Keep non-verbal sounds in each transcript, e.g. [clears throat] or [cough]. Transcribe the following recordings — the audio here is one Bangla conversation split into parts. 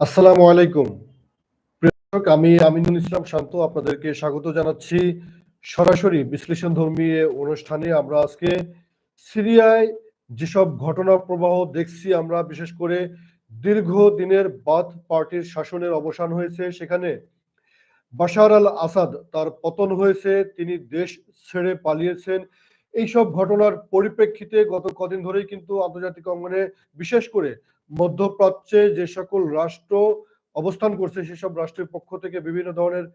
আসসালামু আলাইকুম। দর্শক, আমি আমিনুল ইসলাম শান্ত আপনাদেরকে স্বাগত জানাচ্ছি। সরাসরি বিশ্লেষণ ধর্মী অনুষ্ঠানে আমরা আজকে সিরিয়ায় যেসব ঘটনা প্রবাহ দেখছি আমরা বিশেষ করে দীর্ঘ দিনের বাথ পার্টির শাসনের অবসান হয়েছে। সেখানে বাশার আল আসাদ তার পতন হয়েছে তিনি দেশ ছেড়ে পালিয়েছেন। এইসব ঘটনার পরিপ্রেক্ষিতে গত কদিন ধরেই কিন্তু আন্তর্জাতিক অঙ্গনে বিশেষ করে মধ্যপ্রাচ্যে যে সকল রাষ্ট্র অবস্থান করছে, সেসব রাষ্ট্রের পক্ষ থেকে বিভিন্ন ধরনের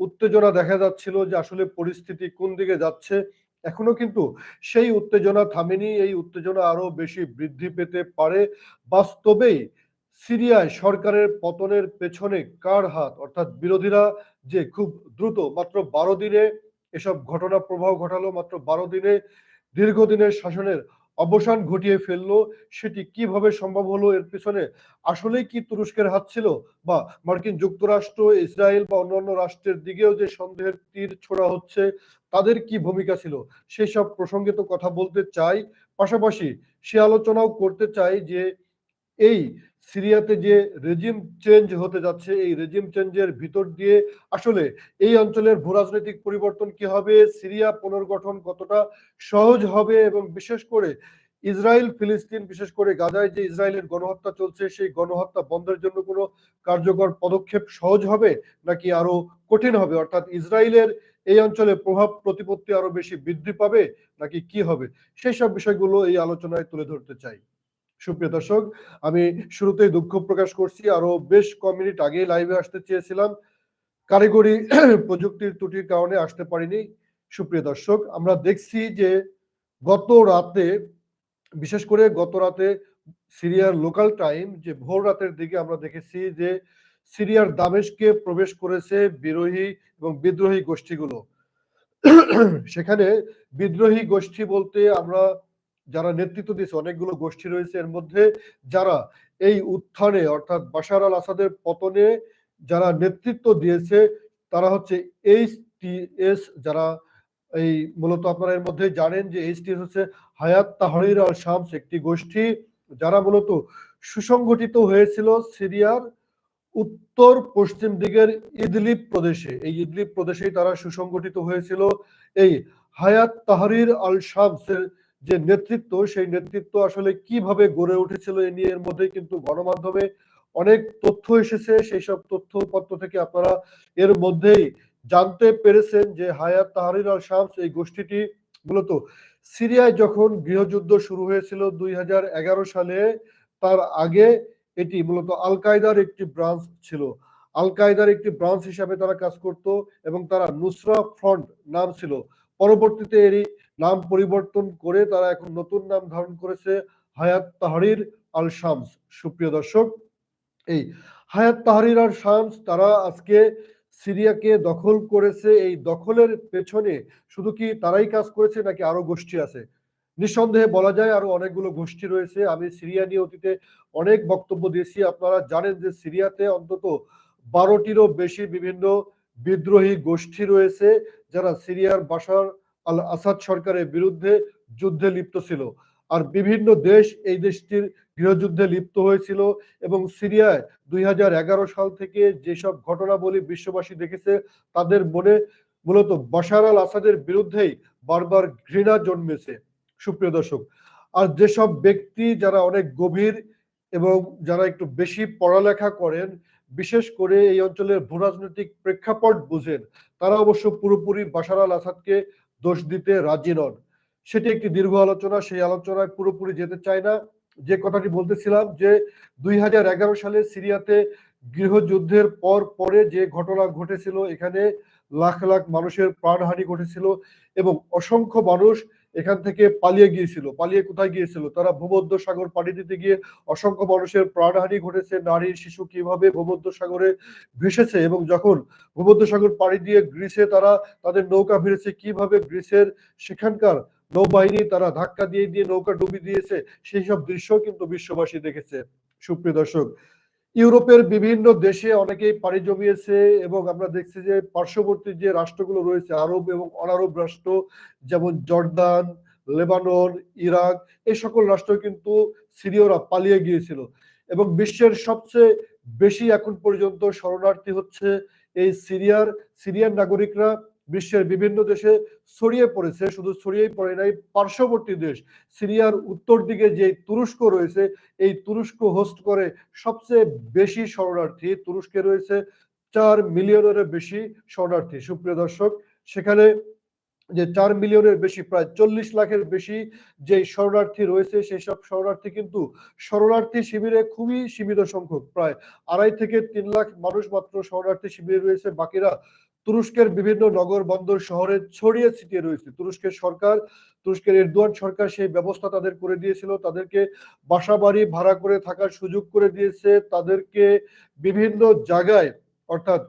উত্তেজনা দেখা যাচ্ছিল যে আসলে পরিস্থিতি কোন দিকে যাচ্ছে। এখনও কিন্তু সেই উত্তেজনা থামেনি। এই উত্তেজনা আরও বেশি বৃদ্ধি পেতে পারে। বাস্তবেই সিরিয়ায় সরকারের পতনের পেছনে কার হাত? অর্থাৎ বিরোধীরা যে খুব দ্রুত মাত্র বারো দিনে এসব ঘটনা প্রবাহ ঘটালো, মাত্র বারো দিনে দীর্ঘদিনের শাসনের অবসান ঘটিয়ে ফেলল, সেটি কীভাবে সম্ভব হলো, এর পিছনে আসলে কি তুরস্কের হাত ছিল বা মার্কিন যুক্তরাষ্ট্র, ইসরায়েল বা অন্যান্য রাষ্ট্রের দিকেও যে সন্দেহের তীর ছোড়া হচ্ছে, তাদের কি ভূমিকা ছিল? সেসব প্রসঙ্গে তো কথা বলতে চাই। পাশাপাশি সে আলোচনাও করতে চাই যে এই সিরিয়াতে যে রেজিম চেঞ্জ হতে যাচ্ছে, এই রেজিম চেঞ্জের ভিতর দিয়ে আসলে এই অঞ্চলের ভূরাজনৈতিক পরিবর্তন কি হবে, সিরিয়া পুনর্গঠন কতটা সহজ হবে এবং বিশেষ করে ইসরায়েল, ফিলিস্তিন, বিশেষ করে গাজায় যে ইসরায়েলের গণহত্যা চলছে, সেই গণহত্যা বন্ধের জন্য কোনো কার্যকর পদক্ষেপ সহজ হবে নাকি আরও কঠিন হবে? অর্থাৎ ইসরায়েলের এই অঞ্চলে প্রভাব প্রতিপত্তি আরও বেশি বৃদ্ধি পাবে নাকি কি হবে? সেই সব বিষয়গুলো এই আলোচনায় তুলে ধরতে চাই। সুপ্রিয় দর্শক, আমি শুরুতেই দুঃখ প্রকাশ করছি। আরও বেশ ক মিনিট আগে লাইভে আসতে চেয়েছিলাম। কারিগরি [clears throat] প্রযুক্তির ত্রুটির কারণে আসতে পারিনি। সুপ্রিয় দর্শক, আমরা দেখছি যে গত রাতে, বিশেষ করে গত রাতে সিরিয়ার লোকাল টাইম যে ভোর রাতের দিকে আমরা দেখেছি যে সিরিয়ার দামেশকে প্রবেশ করেছে বিরোহী এবং বিদ্রোহী গোষ্ঠীগুলো। [clears throat] সেখানে বিদ্রোহী গোষ্ঠী বলতে আমরা যারা নেতৃত্ব দিয়েছে, অনেকগুলো গোষ্ঠী রয়েছে এর মধ্যে যারা এই উত্থানে, অর্থাৎ বাশার আল আসাদের পতনে যারা নেতৃত্ব দিয়েছে, তারা হচ্ছে এইচ এস যারা এই মূলত আপনারা এর মধ্যে জানেন যে এইচ হচ্ছে হায়াত তাহরির আল শামস একটি গোষ্ঠী, যারা মূলত সুসংগঠিত হয়েছিল সিরিয়ার উত্তর পশ্চিম দিকের ইদলিপ প্রদেশে। এই ইদলিপ প্রদেশেই তারা সুসংগঠিত হয়েছিল এই হায়াত তাহরির আল শামসের যে নেতৃত্ব, সেই নেতৃত্ব আসলে কীভাবে গড়ে উঠেছিল এ নিয়ে এর মধ্যে কিন্তু গণমাধ্যমে অনেক তথ্য এসেছে। সেই সব তথ্যপত্র থেকে আপনারা এর মধ্যেই জানতে পেরেছেন যে হায়াত তাহারির আল শামস এই গোষ্ঠীটি মূলত সিরিয়ায় যখন গৃহযুদ্ধ শুরু হয়েছিল দুই হাজার এগারো সালে, তার আগে এটি মূলত আল কায়দার একটি ব্রাঞ্চ ছিল। আল কায়দার একটি ব্রাঞ্চ হিসাবে তারা কাজ করত এবং তারা নুসরা ফ্রন্ট নাম ছিল। পরবর্তীতে এরই নাম পরিবর্তন করে তারা এখন নতুন নাম ধারণ করেছে হায়াত তাহারির আল শামস সুপ্রিয় দর্শক, এই হায়াত তাহারির আল শামস তারা আজকে সিরিয়াকে দখল করেছে। এই দখলের পেছনে শুধু কি তারাই কাজ করেছে নাকি আরও গোষ্ঠী আছে? নিঃসন্দেহে বলা যায় আরও অনেকগুলো গোষ্ঠী রয়েছে। আমি সিরিয়া নিয়ে অতীতে অনেক বক্তব্য দিয়েছি। আপনারা জানেন যে সিরিয়াতে অন্তত বারোটিরও বেশি বিভিন্ন বিদ্রোহী গোষ্ঠী রয়েছে যারা সিরিয়ার বাসার আল আসাদ সরকারের বিরুদ্ধে যুদ্ধে লিপ্ত ছিল। আর বিভিন্ন দেশ এই দেশটির গৃহযুদ্ধে লিপ্ত হয়েছিল এবং সিরিয়ায় দুই হাজার এগারো সাল থেকে যেসব ঘটনা বলি বিশ্ববাসী দেখেছে, তাদের মনে মূলত বাশার আল আসাদের বিরুদ্ধেই বারবার ঘৃণা জন্মেছে। সুপ্রিয় দর্শক, আর যেসব ব্যক্তি যারা অনেক গভীর এবং যারা একটু বেশি পড়ালেখা করেন, বিশেষ করে এই অঞ্চলের ভূরাজনৈতিক প্রেক্ষাপট বুঝেন, তারা অবশ্য পুরোপুরি বাশার আল আসাদকে দোষ দিতে রাজি নন। সেটি একটি দীর্ঘ আলোচনা, সেই আলোচনায় পুরোপুরি যেতে চাই না। যে কথাটি বলতেছিলাম যে, দুই হাজার এগারো সালে সিরিয়াতে গৃহযুদ্ধের পর পরে যে ঘটনা ঘটেছিল, এখানে লাখ লাখ মানুষের প্রাণহানি ঘটেছিল এবং অসংখ্য মানুষ এখান থেকে পালিয়ে গিয়েছিল, পালিয়ে কোথায় গিয়েছিল? তারা ভূমধ্য সাগর পাড়ি দিতে গিয়ে অসংখ্য মানুষের প্রাণহানি ঘটেছে, নারী, শিশু কীভাবে ভূমধ্য সাগরে ভেসেছে এবং যখন ভূমধ্য সাগর পাড়ি দিয়ে গ্রিসে তারা তাদের নৌকা ভিড়েছে, কীভাবে গ্রিসের সেখানকার নৌবাহিনী তারা ধাক্কা দিয়ে দিয়ে নৌকা ডুবি দিয়েছে, সেই সব দৃশ্য কিন্তু বিশ্ববাসী দেখেছে। সুপ্রিয় দর্শক ইউরোপের বিভিন্ন দেশে অনেকেই পাড়ি জমিয়েছে এবং আমরা দেখছি যে পার্শ্ববর্তী যে রাষ্ট্রগুলো রয়েছে, আরব এবং অনারব রাষ্ট্র, যেমন জর্দান, লেবানন, ইরাক, এই সকল রাষ্ট্র কিন্তু সিরিয়রা পালিয়ে গিয়েছিল। এবং বিশ্বের সবচেয়ে বেশি এখন পর্যন্ত শরণার্থী হচ্ছে এই সিরিয়ার সিরিয়ার নাগরিকরা। বিশ্বের বিভিন্ন দেশে ছড়িয়ে পড়েছে, শুধু ছড়িয়েই পড়ে নাই, পার্শ্ববর্তী দেশ, সিরিয়ার উত্তর দিকে যে তুরস্ক রয়েছে, এই তুরস্ক হোস্ট করে সবচেয়ে বেশি শরণার্থী তুরস্কে রয়েছে চার মিলিয়নের বেশি শরণার্থী। সুপ্রিয় দর্শক, সেখানে যে চার মিলিয়নের বেশি, প্রায় চল্লিশ লাখের বেশি যে শরণার্থী রয়েছে, সেই সব শরণার্থী কিন্তু শরণার্থী শিবিরে খুবই সীমিত সংখ্যক, প্রায় আড়াই থেকে তিন লাখ মানুষ মাত্র শরণার্থী শিবিরে রয়েছে। বাকিরা তুরস্কের বিভিন্ন নগর বন্দর শহরে ছড়িয়ে ছিটিয়ে রয়েছে। তুরস্কের সরকার, তুরস্কের এরদোয়ান সরকার সেই ব্যবস্থা তাদের করে দিয়েছিল। তাদেরকে বাসা বাড়ি ভাড়া করে থাকার সুযোগ করে দিয়েছে। তাদেরকে বিভিন্ন জায়গায়, অর্থাৎ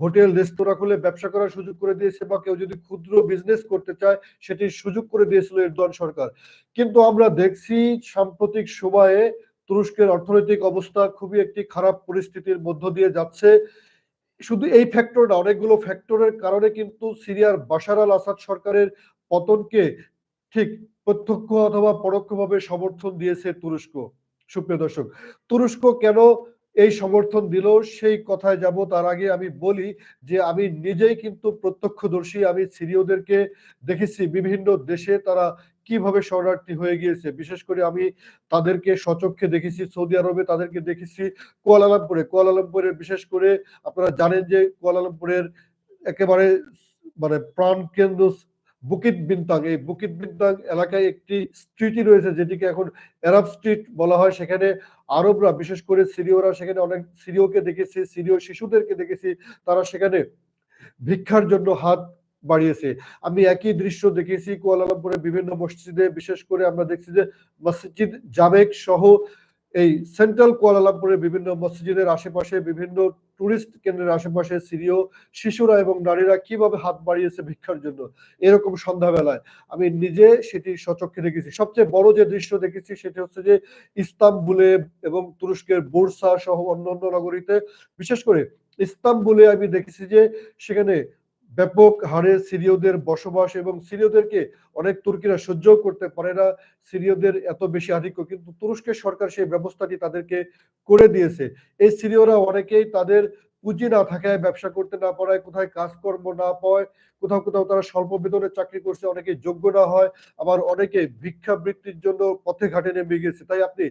হোটেল, রেস্তোরাঁ খুলে ব্যবসা করার সুযোগ করে দিয়েছে বা কেউ যদি ক্ষুদ্র বিজনেস করতে চায়, সেটির সুযোগ করে দিয়েছিল এরদোয়ান সরকার। কিন্তু আমরা দেখছি সাম্প্রতিক সময়ে তুরস্কের অর্থনৈতিক অবস্থা খুবই একটি খারাপ পরিস্থিতির মধ্য দিয়ে যাচ্ছে। শুধু এই ফ্যাক্টর না, অনেকগুলো ফ্যাক্টরের কারণে কিন্তু সিরিয়ার বাশার আল আসাদ সরকারের পতনকে ঠিক প্রত্যক্ষ অথবা পরোক্ষভাবে সমর্থন দিয়েছে তুরস্ক। সুপ্রিয় দর্শক, তুরস্ক কেন এই সমর্থন দিল সেই কথায় যাব, তার আগে আমি বলি যে আমি নিজেই কিন্তু প্রত্যক্ষদর্শী, আমি সিরিয়দেরকে দেখেছি, বিভিন্ন দেশে তারা কীভাবে শরণার্থী হয়ে গিয়েছে? বিশেষ করে আমি তাদেরকে সচক্ষে দেখেছি, সৌদি আরবে তাদেরকে দেখেছি, কুয়ালালামপুরে। কুয়ালালামপুরে বিশেষ করে আপনারা জানেন যে কুয়ালালামপুরের একেবারে মানে প্রাণ কেন্দ্র বুকিত বিন্তাং। এই বুকিত বিন্তাং এলাকায় একটি স্ট্রিটই রয়েছে যেটিকে এখন অ্যারাব স্ট্রিট বলা হয়। সেখানে আরবরা, বিশেষ করে সিরিয়রা, সেখানে অনেক সিরিয়কে দেখেছি, সিরিয় শিশুদেরকে দেখেছি। তারা সেখানে ভিক্ষার জন্য হাত বাড়িয়েছে। আমি একই দৃশ্য দেখেছি কুয়ালালামপুরের বিভিন্ন মসজিদে। বিশেষ করে আমরা দেখছি যে মসজিদ জামেক সহ এই সেন্ট্রাল কুয়ালালামপুরের বিভিন্ন মসজিদের আশেপাশে বিভিন্ন টুরিস্ট কেন্দ্রের আশেপাশে সিরিয় শিশুরা এবং নারীরা কীভাবে হাত বাড়িয়েছে ভিক্ষার জন্য এরকম সন্ধ্যাবেলায়। আমি নিজে সেটি সচক্ষে দেখেছি। সবচেয়ে বড় যে দৃশ্য দেখেছি সেটি হচ্ছে যে ইস্তাম্বুলে এবং তুরস্কের বোরসা সহ অন্যান্য নগরীতে। বিশেষ করে ইস্তাম্বুলে আমি দেখেছি যে সেখানে ব্যাপক হারে সিরিয়দের বসবাস এবং সিরিয়দেরকে অনেক তুর্কিরা সহ্য করতে পারে না। সিরিয়দের এত বেশি আধিক্য, কিন্তু তুরস্কের সরকার সেই ব্যবস্থাটি তাদেরকে করে দিয়েছে। এই সিরিয়রা অনেকেই তাদের পুঁজি না থাকায় ব্যবসা করতে না পারায়, কোথায় কাজকর্ম না পায় কোথাও কোথাও তারা স্বল্প বেতনে চাকরি করছে অনেকে যোগ্য না হয়, আবার অনেকে ভিক্ষাবৃত্তির জন্য পথে ঘাটে নেমে গেছে। তাই আপনি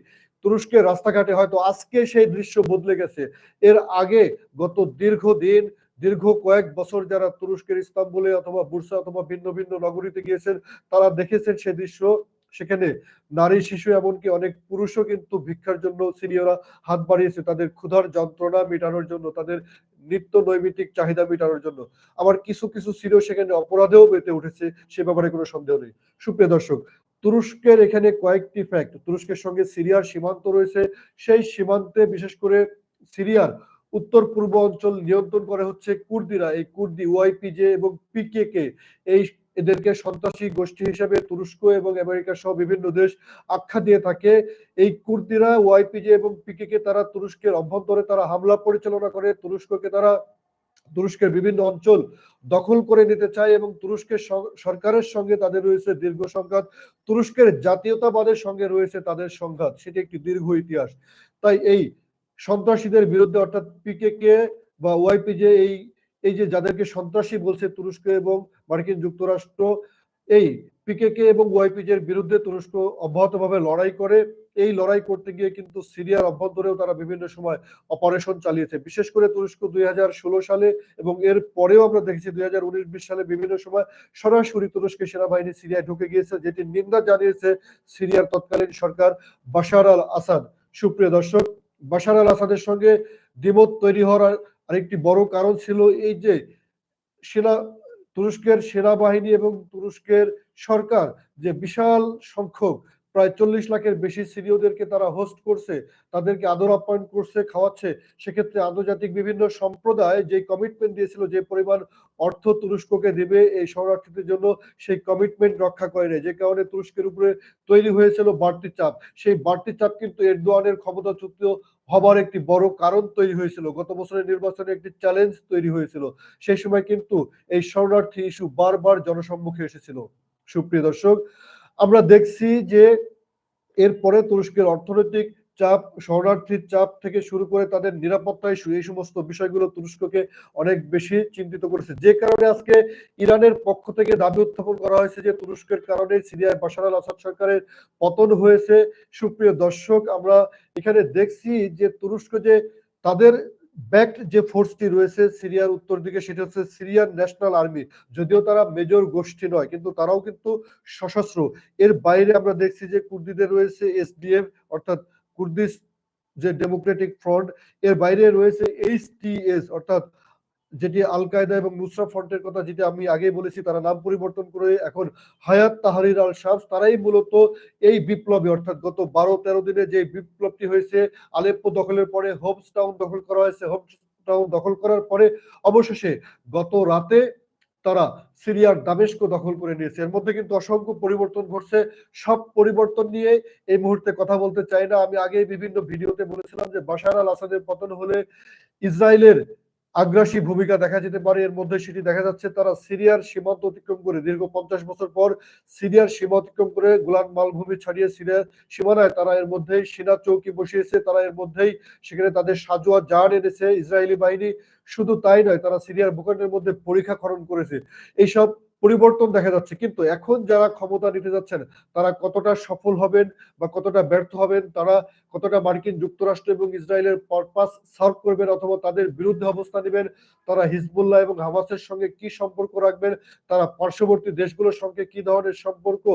তুরস্কের রাস্তাঘাটে হয়তো আজকে সেই দৃশ্য বদলে গেছে। এর আগে গত দীর্ঘদিন দীর্ঘ কয়েক বছর যারা তুরস্কের ইস্তাম্বুলে অথবা বুরসা অথবা ভিন্ন ভিন্ন নগরীতে গিয়েছেন, তারা দেখেছেন সে দৃশ্য। সেখানে নারী, শিশু এমনকি অনেক পুরুষও কিন্তু ভিক্ষার জন্য সিনিয়রা হাত বাড়িয়েছে তাদের ক্ষুধার যন্ত্রণা মেটানোর জন্য, তাদের নিত্য নৈমিত্তিক চাহিদা মেটানোর জন্য। আবার কিছু কিছু সিরিয় সেখানে অপরাধেও মেতে উঠেছে, সে ব্যাপারে কোনো সন্দেহ নেই। সুপ্রিয় দর্শক, তুরস্কের এখানে কয়েকটি ফ্যাক্ট তুরস্কের সঙ্গে সিরিয়ার সীমান্ত রয়েছে। সেই সীমান্তে বিশেষ করে সিরিয়ার উত্তর পূর্ব অঞ্চল নিয়ন্ত্রণ করে হচ্ছে কুর্দিরা, এই কুর্দি ওয়াইপিজে এবং পিকেকে। এই এদেরকে সন্ত্রাসী গোষ্ঠী হিসেবে তুরস্ক এবং আমেরিকা সহ বিভিন্ন দেশ আখ্যা দিয়ে থাকে। এই কুর্দিরা, ওয়াইপিজে এবং পিকেকে তারা তুরস্কের অভ্যন্তরে তারা হামলা পরিচালনা করে। তুরস্ককে তারা তুরস্কের বিভিন্ন অঞ্চল দখল করে নিতে চায় এবং তুরস্কের সরকারের সঙ্গে তাদের রয়েছে দীর্ঘ সংঘাত। তুরস্কের জাতীয়তাবাদের সঙ্গে রয়েছে তাদের সংঘাত। সেটি একটি দীর্ঘ ইতিহাস। তাই এই সন্ত্রাসীদের বিরুদ্ধে, অর্থাৎ পিকেকে বা ওয়াইপিজে এই এই যে যাদেরকে সন্ত্রাসী বলছে তুরস্ক এবং মার্কিন যুক্তরাষ্ট্র, এই পিকেকে এবং ওয়াইপিজের বিরুদ্ধে তুরস্ক অব্যাহতভাবে লড়াই করে। এই লড়াই করতে গিয়ে কিন্তু সিরিয়ার অভ্যন্তরেও তারা বিভিন্ন সময় অপারেশন চালিয়েছে। বিশেষ করে তুরস্ক দুই হাজার ষোলো সালে এবং এর পরেও আমরা দেখেছি দুই হাজার সালে বিভিন্ন সময় সরাসরি তুরস্কের সেনাবাহিনী সিরিয়ায় ঢুকে গিয়েছে, যেটি নিন্দা জানিয়েছে সিরিয়ার তৎকালীন সরকার বাশার আল আসাদ সুপ্রিয় দর্শক বাশার আল আসাদের সঙ্গে দ্বিমত তৈরি হওয়ার আরেকটি বড় কারণ ছিল এই যে সেনা, তুরস্কের সেনাবাহিনী এবং তুরস্কের সরকার যে বিশাল সংখ্যক প্রায় চল্লিশ লাখের বেশি সিরিয়দেরকে তারা হোস্ট করছে, তাদেরকে আদর আপ্যায়ন করছে, খাওয়াচ্ছে। সেক্ষেত্রে আন্তর্জাতিক বিভিন্ন সম্প্রদায় যে কমিটমেন্ট দিয়েছিল, যে পরিমাণ অর্থ তুরস্ককে দেবে এই শরণার্থীদের জন্য, সেই কমিটমেন্ট রক্ষা করে যে কারণে তুরস্কের উপরে তৈরি হয়েছিল বাড়তি চাপ। সেই বাড়তি চাপ কিন্তু এরদোয়ানের ক্ষমতাচ্যুত হবার একটি বড় কারণ তৈরি হয়েছিল। গত বছরের নির্বাচনে একটি চ্যালেঞ্জ তৈরি হয়েছিল। সেই সময় কিন্তু এই শরণার্থী ইস্যু বারবার জনসম্মুখে এসেছিল। সুপ্রিয় দর্শক আমরা দেখছি যে এরপরে তুরস্কের অর্থনৈতিক চাপ, শরণার্থীর চাপ থেকে শুরু করে তাদের নিরাপত্তা ইস্যু এই সমস্ত বিষয়গুলো তুরস্ককে অনেক বেশি চিন্তিত করেছে। যে কারণে আজকে ইরানের পক্ষ থেকে দাবি উত্থাপন করা হয়েছে যে তুরস্কের কারণে সিরিয়ায় বাশার আল আসাদ সরকারের পতন হয়েছে। সুপ্রিয় দর্শক, আমরা এখানে দেখছি যে তুরস্ক যে তাদের ব্যাক যে ফোর্সটি রয়েছে সিরিয়ার উত্তর দিকে, সেটা হচ্ছে সিরিয়ার ন্যাশনাল আর্মি যদিও তারা মেজর গোষ্ঠী নয়, কিন্তু তারাও কিন্তু সশস্ত্র। এর বাইরে আমরা দেখছি যে কুর্দিদের রয়েছে এসডিএফ অর্থাৎ কুর্দিস যে ডেমোক্রেটিক ফ্রন্ট এর বাইরে রয়েছে এইচটিএস অর্থাৎ যেটি আল কায়দা এবং নুসরা ফ্রন্টের কথা যেটা আমি আগেই বলেছি, তারা নাম পরিবর্তন করে এখন হায়াত তাহারির আল শামস, তারাই মূলত এই বিপ্লবী। অর্থাৎ গত বারো তেরো দিনে যে বিপ্লবটি হয়েছে, আলেপ্পো দখলের পরে, হোমস টাউন দখল করা হয়েছে। হোমস টাউন দখল করার পরে অবশেষে গত রাতে তারা সিরিয়ার দামেস্ক দখল করে নিয়েছে। এর মধ্যে কিন্তু অসংখ্য পরিবর্তন ঘটছে। সব পরিবর্তন নিয়ে এই মুহূর্তে কথা বলতে চাই না। আমি আগে বিভিন্ন ভিডিওতে বলেছিলাম যে বাশার আল আসাদের পতন হলে ইসরায়েলের আগ্রাসী ভূমিকা দেখা যেতে পারে। এর মধ্যে সেটি দেখা যাচ্ছে, তারা সিরিয়ার সীমান্ত অতিক্রম করে দীর্ঘ পঞ্চাশ বছর পর সিরিয়ার সীমা অতিক্রম করে গোলান মালভূমি ছাড়িয়ে সিরিয়ার সীমানায় তারা এর মধ্যেই সেনা চৌকি বসিয়েছে। তারা এর মধ্যেই সেখানে তাদের সাজোয়া জান এনেছে। ইসরায়েলি বাহিনী শুধু তাই নয়, তারা সিরিয়ার ভূখণ্ডের মধ্যে পরীক্ষা খনন করেছে। এইসব পরিবর্তন দেখা যাচ্ছে। কিন্তু এখন যারা ক্ষমতা নিতে যাচ্ছেন, তারা কতটা সফল হবেন বা কতটা ব্যর্থ হবেন, তারা কতটা মার্কিন যুক্তরাষ্ট্র এবং ইসরায়েলের পারপাস সার্ভ করবেন অথবা তাদের বিরুদ্ধে অবস্থান নেবেন, তারা হিজবুল্লাহ এবং হামাসের সঙ্গে কি সম্পর্ক রাখবেন, তারা পার্শ্ববর্তী দেশগুলোর সঙ্গে কি ধরনের সম্পর্ক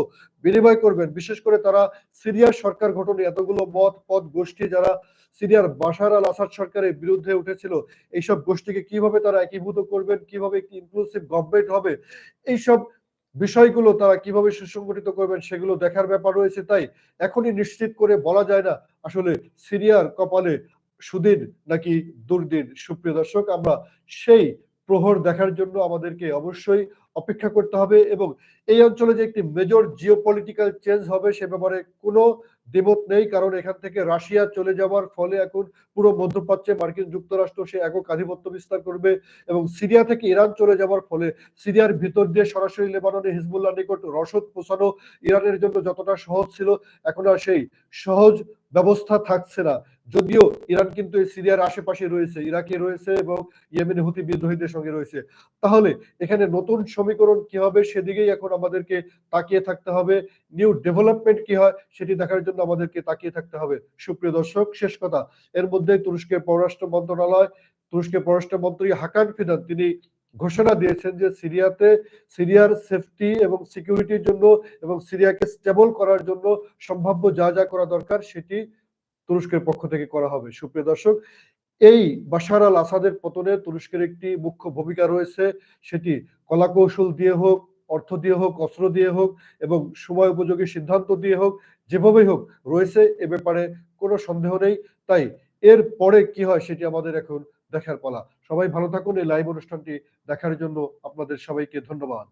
বিনিময় করবেন, বিশেষ করে তারা সিরিয়ার সরকার গঠনে এতগুলো মত, পদ, গোষ্ঠী যারা সিরিয়ার বাশার আল আসাদ সরকারের বিরুদ্ধে উঠেছিল। এইসব গোষ্ঠীকে কীভাবে তারা একীভূত করবেন, কীভাবে একটি ইনক্লুসিভ গভর্নমেন্ট হবে, এইসব বিষয়গুলো তারা কীভাবে সুসংগঠিত করবেন সেগুলো দেখার ব্যাপার রয়েছে। তাই এখনই নিশ্চিত করে বলা যায় না আসলে সিরিয়ার কপালে সুদিন নাকি দুর্দিন। সুপ্রিয় দর্শক, আমরা সেই প্রহর দেখার জন্য আমাদেরকে অবশ্যই অপেক্ষা করতে হবে এবং এই অঞ্চলে যে একটি মেজর জিও পলিটিক্যাল চেঞ্জ হবে সে ব্যাপারে কোনো দ্বিমত নেই, কারণ এখান থেকে রাশিয়া চলে যাওয়ার ফলে এখন পুরো মধ্যপ্রাচ্যে মার্কিন যুক্তরাষ্ট্র সে একক আধিপত্য বিস্তার করবে এবং সিরিয়া থেকে ইরান চলে যাওয়ার ফলে সিরিয়ার ভিতর দিয়ে সরাসরি লেবাননে হিজবুল্লাহ নিকট রসদ পৌঁছানো ইরানের জন্য যতটা সহজ ছিল, এখন আর সেই সহজ ব্যবস্থা থাকছে না। যদিও ইরান কিন্তু এই সিরিয়ার আশেপাশে রয়েছে, ইরাকে রয়েছে এবং ইয়েমেন হুতি বিদ্রোহীদের সঙ্গে রয়েছে। তাহলে এখানে নতুন সমীকরণ কি হবে সেদিকেই এখন আমাদেরকে তাকিয়ে থাকতে হবে। নিউ ডেভেলপমেন্ট কি হয় সেটি দেখার জন্য আমাদেরকে তাকিয়ে থাকতে হবে। সুপ্রিয় দর্শক, শেষ কথা। এর মধ্যে তুরস্কের পররাষ্ট্র মন্ত্রণালয়, তুরস্কের পররাষ্ট্রমন্ত্রী হাকান ফিদান, তিনি ঘোষণা দিয়েছেন যে সিরিয়াতে সিরিয়ার সেফটি এবং সিকিউরিটির জন্য এবং সিরিয়াকে স্টেবল করার জন্য সম্ভাব্য যা যা করা দরকার সেটি তুরস্কের পক্ষ থেকে করা হবে। সুপ্রিয় দর্শক, এই বাশার আল আসাদের পতনে তুরস্কের একটি মুখ্য ভূমিকা রয়েছে সেটি কলাকৌশল দিয়ে হোক, অর্থ দিয়ে হোক, অস্ত্র দিয়ে হোক এবং সময় উপযোগী সিদ্ধান্ত দিয়ে হোক যেভাবেই হোক, রয়েছে এ ব্যাপারে কোনো সন্দেহ নেই। তাই এর পরে কি হয় সেটি আমাদের এখন দেখার পালা। সবাই ভালো থাকুন, এই লাইভ অনুষ্ঠানটি দেখার জন্য আপনাদের সবাইকে ধন্যবাদ।